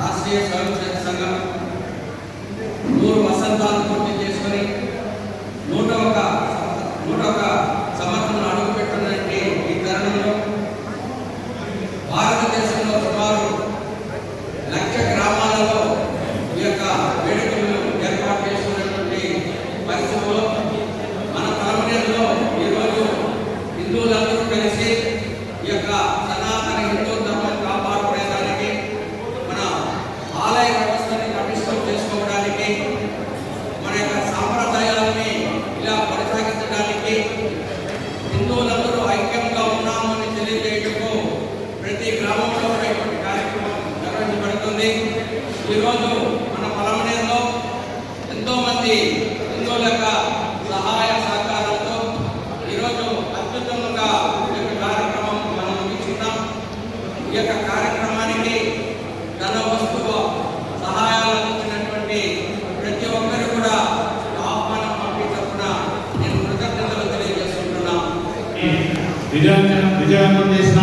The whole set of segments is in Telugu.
రాష్ట్రీయ స్వయం సంఘం నిజాంగం చేసిన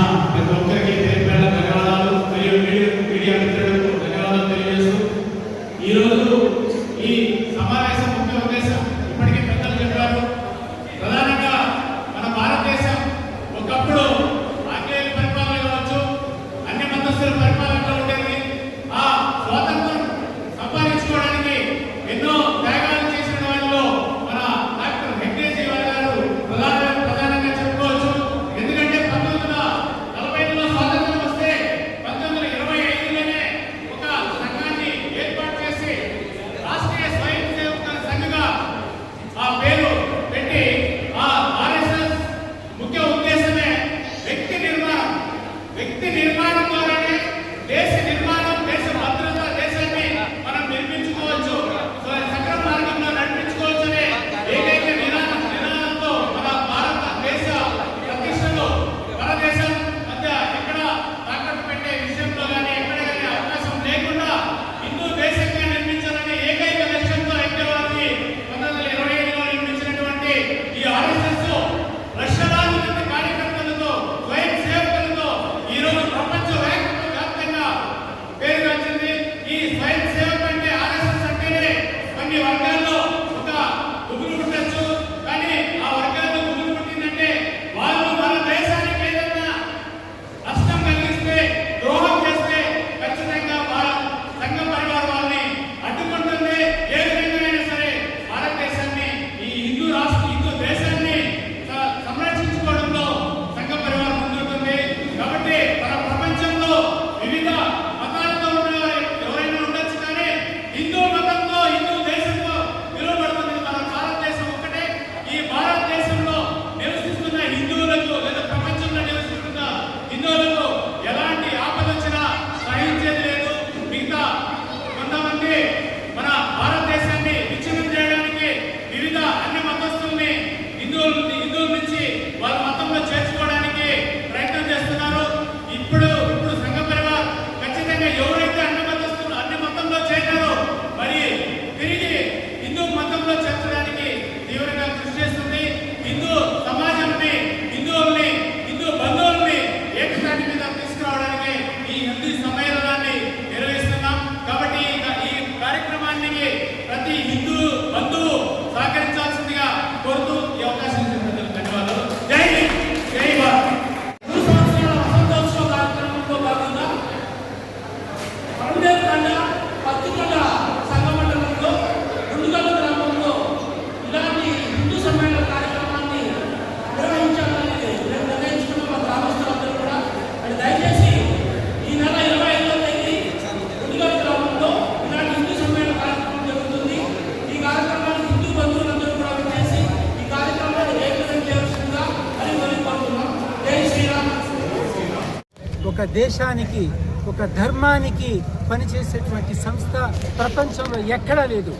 దేశానికి ఒక ధర్మానికి పనిచేసేటువంటి సంస్థ ప్రపంచంలో ఎక్కడా లేదు.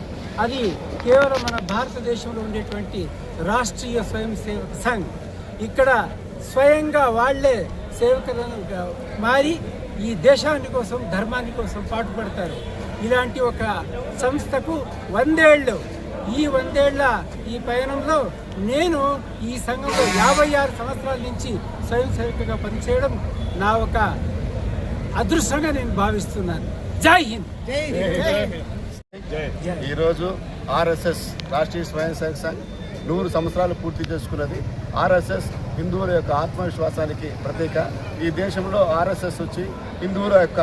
అది కేవలం మన భారతదేశంలో ఉండేటువంటి రాష్ట్రీయ స్వయం సేవక సంఘ్. ఇక్కడ స్వయంగా వాళ్ళే సేవకులను మారి ఈ దేశాన్ని కోసం ధర్మాన్ని కోసం పాటుపడతారు. ఇలాంటి ఒక సంస్థకు వందేళ్ళు ఈ వందేళ్ళ ఈ పయనంలో నేను ఈ సంఘంలో యాభై ఆరు సంవత్సరాల నుంచి స్వయం సేవకుగా పనిచేయడం నా ఒక అదృష్టంగా నేను భావిస్తున్నాను. జై హింద్. ఈరోజు ఆర్ఎస్ఎస్ రాష్ట్రీయ స్వయం సేవక సంఘ్ నూరు సంవత్సరాలు పూర్తి చేసుకున్నది. ఆర్ఎస్ఎస్ హిందువుల యొక్క ఆత్మవిశ్వాసానికి ప్రతీక. ఈ దేశంలో ఆర్ఎస్ఎస్ వచ్చి హిందువుల యొక్క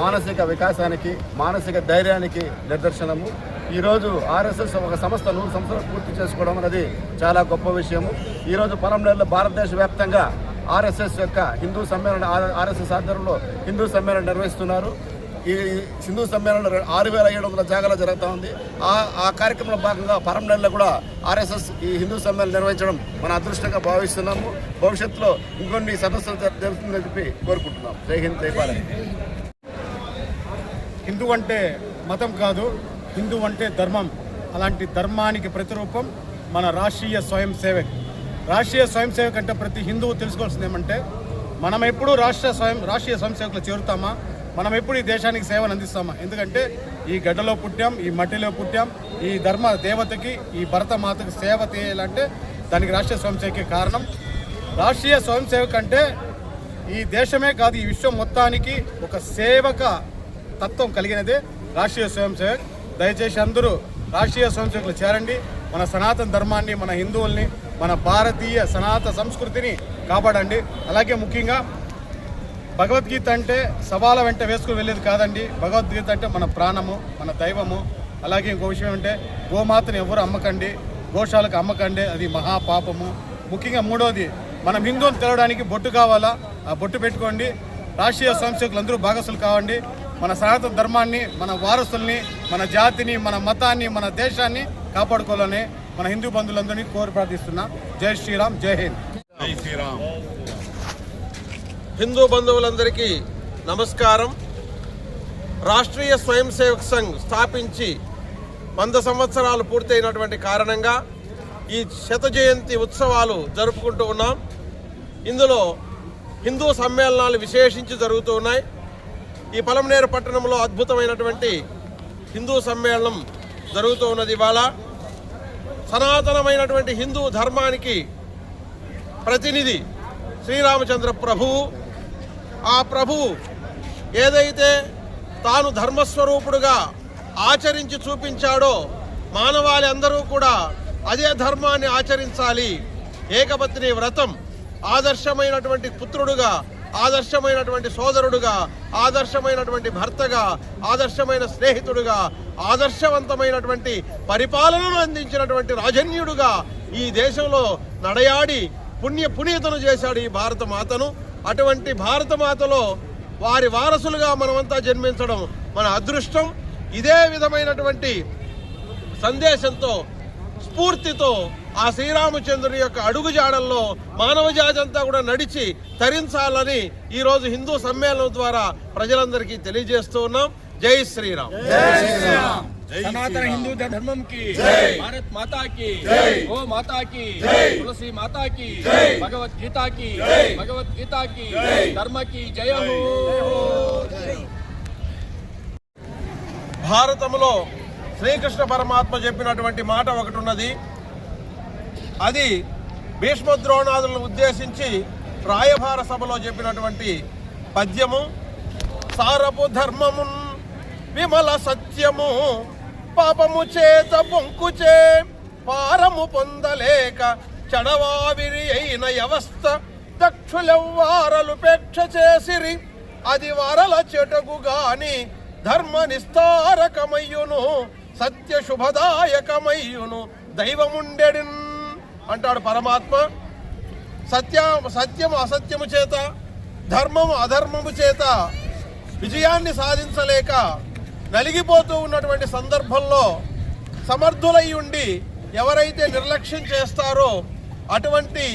మానసిక వికాసానికి మానసిక ధైర్యానికి నిదర్శనము. ఈరోజు ఆర్ఎస్ఎస్ ఒక సంస్థ నూరు సంవత్సరాలు పూర్తి చేసుకోవడం అనేది చాలా గొప్ప విషయము. ఈరోజు పొలంనేరులో భారతదేశ వ్యాప్తంగా ఆర్ఎస్ఎస్ యొక్క హిందూ సమ్మేళన ఆర్ఎస్ఎస్ ఆధ్వర్యంలో హిందూ సమ్మేళనం నిర్వహిస్తున్నారు. ఈ హిందూ సమ్మేళనం ఆరు వేల ఏడు వందల జాగాలో జరుగుతూ ఉంది. ఆ ఆ కార్యక్రమంలో భాగంగా పరంనెల్లో కూడా ఆర్ఎస్ఎస్ ఈ హిందూ సమ్మేళనం నిర్వహించడం మన అదృష్టంగా భావిస్తున్నాము. భవిష్యత్తులో ఇంకొన్ని సదస్సులు తెలుస్తుందని జరుగుతుందని చెప్పి కోరుకుంటున్నాం. జై హింద్ జై భారత్. హిందూ అంటే మతం కాదు. హిందూ అంటే ధర్మం. అలాంటి ధర్మానికి ప్రతిరూపం మన రాష్ట్రీయ స్వయం సేవక్ రాష్ట్రీయ స్వయం సేవక్ అంటే ప్రతి హిందువు తెలుసుకోవాల్సింది ఏమంటే మనం ఎప్పుడు రాష్ట్ర స్వయం రాష్ట్రీయ స్వయం సేవకులు చేరుతామా? మనం ఎప్పుడు ఈ దేశానికి సేవను అందిస్తామా? ఎందుకంటే ఈ గడ్డలో పుట్టాం ఈ మట్టిలో పుట్టాం ఈ ధర్మ దేవతకి ఈ భరత మాతకి సేవ చేయాలంటే దానికి రాష్ట్రీయ స్వయం సేవకే కారణం. రాష్ట్రీయ స్వయం సేవక్ అంటే ఈ దేశమే కాదు ఈ విశ్వం మొత్తానికి ఒక సేవక తత్వం కలిగినదే రాష్ట్రీయ స్వయం సేవక్. దయచేసి అందరూ రాష్ట్రీయ స్వయంసేవకులు చేరండి. మన సనాతన ధర్మాన్ని మన హిందువుల్ని మన భారతీయ సనాతన సంస్కృతిని కాపాడండి. అలాగే ముఖ్యంగా భగవద్గీత అంటే సవాల వెంట వేసుకుని వెళ్ళేది కాదండి. భగవద్గీత అంటే మన ప్రాణము మన దైవము. అలాగే ఇంకో విషయం అంటే గోమాతను ఎవరు అమ్మకండి? గోశాలకు అమ్మకండి. అది మహాపాపము. ముఖ్యంగా మూడోది మనం హిందువుని తెలవడానికి బొట్టు కావాలా? ఆ బొట్టు పెట్టుకోండి. రాష్ట్రీయ స్వయంసేవకులు అందరూ భాగస్సులు కావండి. మన సనాతన ధర్మాన్ని మన వారసుల్ని మన జాతిని మన మతాన్ని మన దేశాన్ని కాపాడుకోవాలని మన హిందూ బంధువులందరినీ కోరి ప్రార్థిస్తున్నా. జై శ్రీరామ్ జై హింద్. జై శ్రీరామ్. హిందూ బంధువులందరికీ నమస్కారం. రాష్ట్రీయ స్వయం సేవక్ సంఘ్ స్థాపించి వంద సంవత్సరాలు పూర్తయినటువంటి కారణంగా ఈ శత జయంతి ఉత్సవాలు జరుపుకుంటూ ఉన్నాం. ఇందులో హిందూ సమ్మేళనాలు విశేషించి జరుగుతూ ఉన్నాయి. ఈ పలమనేరు పట్టణంలో అద్భుతమైనటువంటి హిందూ సమ్మేళనం జరుగుతూ ఉన్నది ఇవాళ. సనాతనమైనటువంటి హిందూ ధర్మానికి ప్రతినిధి శ్రీరామచంద్ర ప్రభువు ఆ ప్రభువు ఏదైతే తాను ధర్మస్వరూపుడుగా ఆచరించి చూపించాడో మానవాళి అందరూ కూడా అదే ధర్మాన్ని ఆచరించాలి. ఏకపత్ని వ్రతం ఆదర్శమైనటువంటి పుత్రుడుగా ఆదర్శమైనటువంటి సోదరుడుగా ఆదర్శమైనటువంటి భర్తగా ఆదర్శమైన స్నేహితుడుగా ఆదర్శవంతమైనటువంటి పరిపాలనను అందించినటువంటి రాజన్యుడుగా ఈ దేశంలో నడయాడి పుణ్య పునీతను చేశాడు ఈ భారత మాతను. అటువంటి భారతమాతలో వారి వారసులుగా మనమంతా జన్మించడం మన అదృష్టం. ఇదే విధమైనటువంటి సందేశంతో స్ఫూర్తితో ఆ శ్రీరామచంద్రుని యొక్క అడుగుజాడల్లో మానవ జాజంతా కూడా నడిచి తరించాలని ఈరోజు హిందూ సమ్మేళనం ద్వారా ప్రజలందరికీ తెలియజేస్తూ ఉన్నాం. జై శ్రీరామ్. సనాతన హిందూ ధర్మం కి భారత్ మాతాకి గో ఓ తులసి మాతాకి భగవద్గీతాకి భగవద్గీతాకి ధర్మకి భగవద్గీత జయ భారతములో శ్రీకృష్ణ పరమాత్మ చెప్పినటువంటి మాట ఒకటి ఉన్నది. అది భీష్మద్రోణాదులను ఉద్దేశించి రాయభార సభలో చెప్పినటువంటి పద్యము సారపు ధర్మము విమల సత్యము పాపము చేత పొంకుచే పారము పొందలేక చెడవావిరి అయిన వ్యవస్థ దక్షులెవ్వారలు పేక్ష చేసిరి. అది వరల చెటకు గాని ధర్మ నిస్తారకమయ్యును సత్య శుభదాయకమయ్యును దైవముండెడిన్ అంటాడు పరమాత్మ. సత్య సత్యము అసత్యము చేత ధర్మము అధర్మము చేత విజయాన్ని సాధించలేక నలిగిపోతూ ఉన్నటువంటి సందర్భంలో సమర్థులై ఉండి ఎవరైతే నిర్లక్ష్యం చేస్తారో అటువంటి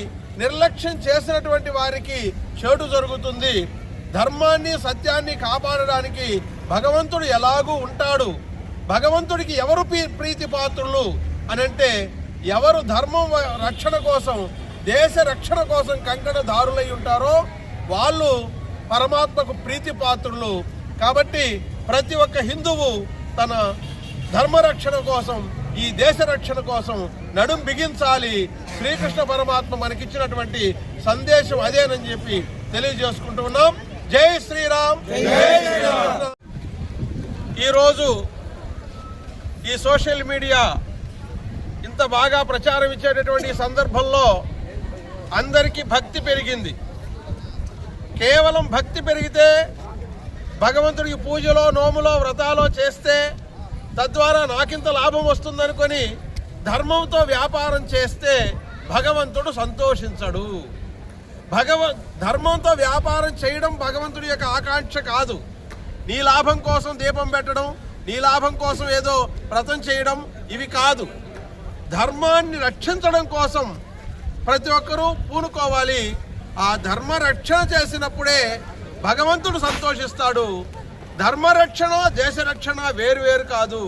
నిర్లక్ష్యం చేసినటువంటి వారికి చెడు జరుగుతుంది. ధర్మాన్ని సత్యాన్ని కాపాడడానికి భగవంతుడు ఎలాగూ ఉంటాడు. భగవంతుడికి ఎవరు ప్రీ- ప్రీతి పాత్రులు అని అంటే ఎవరు ధర్మం రక్షణ కోసం దేశ రక్షణ కోసం కంకణ దారులై ఉంటారో వాళ్ళు పరమాత్మకు ప్రీతి పాత్రులు కాబట్టి ప్రతి ఒక్క హిందువు తన ధర్మ రక్షణ కోసం ఈ దేశ రక్షణ కోసం నడుం బిగించాలి. శ్రీకృష్ణ పరమాత్మ మనకిచ్చినటువంటి సందేశం అదేనని చెప్పి తెలియజేసుకుంటూ ఉన్నాం జై శ్రీరామ్. జై శ్రీరామ్. ఈరోజు ఈ సోషల్ మీడియా ఇంత బాగా ప్రచారం ఇచ్చేటటువంటి సందర్భంలో అందరికీ భక్తి పెరిగింది. కేవలం భక్తి పెరిగితే భగవంతుడికి పూజలో నోములో వ్రతాలో చేస్తే తద్వారా నాకింత లాభం వస్తుందనుకొని ధర్మంతో వ్యాపారం చేస్తే భగవంతుడు సంతోషించడు. భగవ ధర్మంతో వ్యాపారం చేయడం భగవంతుడి యొక్క ఆకాంక్ష కాదు. నీ లాభం కోసం దీపం పెట్టడం నీ లాభం కోసం ఏదో వ్రతం చేయడం ఇవి కాదు. ధర్మాన్ని రక్షించడం కోసం ప్రతి ఒక్కరూ పూనుకోవాలి. ఆ ధర్మ రక్షణ చేసినప్పుడే భగవంతుడు సంతోషిస్తాడు. ధర్మ రక్షణ దేశ రక్షణ వేరు వేరు కాదు.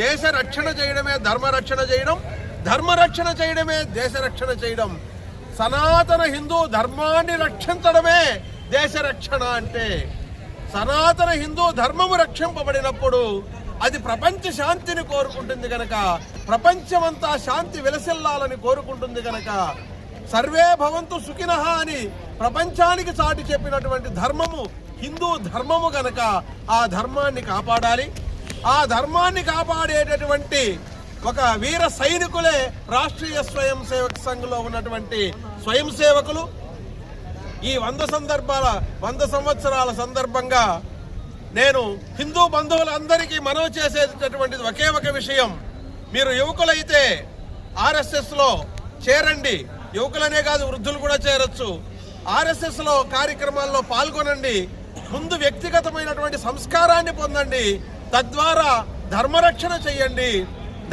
దేశ రక్షణ చేయడమే ధర్మ రక్షణ చేయడం ధర్మ రక్షణ చేయడమే దేశ రక్షణ చేయడం. సనాతన హిందూ ధర్మాన్ని రక్షించడమే దేశ రక్షణ అంటే. సనాతన హిందూ ధర్మము రక్షింపబడినప్పుడు అది ప్రపంచ శాంతిని కోరుకుంటుంది గనక ప్రపంచమంతా శాంతి విలసిల్లాలని కోరుకుంటుంది గనక సర్వే భవంతు సుఖినహ అని ప్రపంచానికి చాటి చెప్పినటువంటి ధర్మము హిందూ ధర్మము గనక ఆ ధర్మాన్ని కాపాడాలి. ఆ ధర్మాన్ని కాపాడేటటువంటి ఒక వీర సైనికులే రాష్ట్రీయ స్వయం సేవక సంఘంలో ఉన్నటువంటి స్వయం సేవకులు. ఈ వంద సందర్భాల వంద సంవత్సరాల సందర్భంగా నేను హిందూ బంధువులందరికీ మనవి చేసేటటువంటిది ఒకే ఒక విషయం. మీరు యువకులైతే ఆర్ఎస్ఎస్లో చేరండి. యువకులనే కాదు వృద్ధులు కూడా చేరొచ్చు. ఆర్ఎస్ఎస్లో కార్యక్రమాల్లో పాల్గొనండి. ముందు వ్యక్తిగతమైనటువంటి సంస్కారాన్ని పొందండి. తద్వారా ధర్మరక్షణ చేయండి.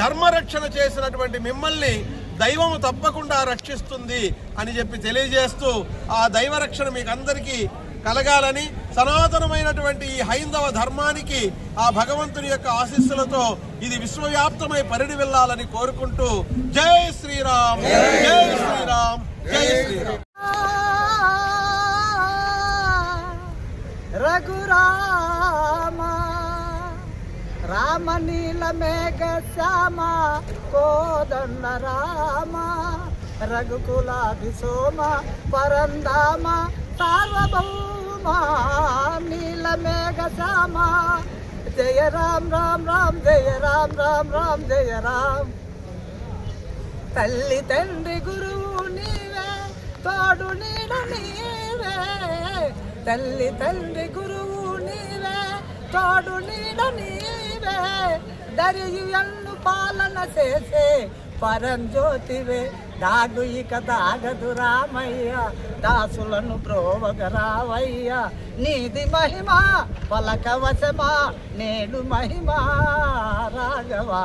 ధర్మరక్షణ చేసినటువంటి మిమ్మల్ని దైవము తప్పకుండా రక్షిస్తుంది అని చెప్పి తెలియజేస్తూ ఆ దైవ రక్షణ మీకు అందరికీ కలగాలని సనాతనమైనటువంటి ఈ హైందవ ధర్మానికి ఆ భగవంతుని యొక్క ఆశీస్సులతో ఇది విశ్వవ్యాప్తమై పరిడి వెళ్ళాలని కోరుకుంటూ జై శ్రీరామ్ జై శ్రీరామ్ జై శ్రీరామ్. రఘురామ రామ నీల మేఘ శ్యామా కోదండ రామ రఘుకులాభి సోమ పరందామ సార్వభౌమ నీల మేఘ శ్యామ. జయ రామ్ రామ్ రామ్ జయ రామ్ రామ్ రామ్ జయ రామ్. తల్లి తండ్రి గురువు నీవే తోడు నీడ నీవే. తల్లి తండ్రి గురువు నీవే తోడు నీడ నీవే. దరియు ఎన్ను పాలన చేసే పరంజ్యోతివే దాగు ఇక దాగదు రామయ్య దాసులను బ్రోవగ రావయ్య. నీది మహిమ పలకవశమా నేడు మహిమ రాఘవా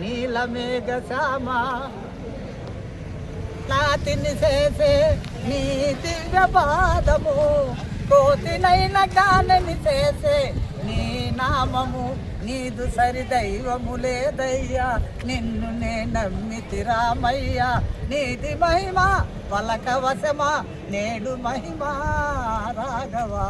నీలమేఘ శ్యామా. నాతిని చేసే నీ దివ్య పాదము కోతినైన గానని చేసే నీ నామము. నీదు సరి దైవము లేదయ్యా నిన్ను నే నమ్మితి రామయ్యా. నీది మహిమ పలకవశమా నేడు మహిమ రాఘవా.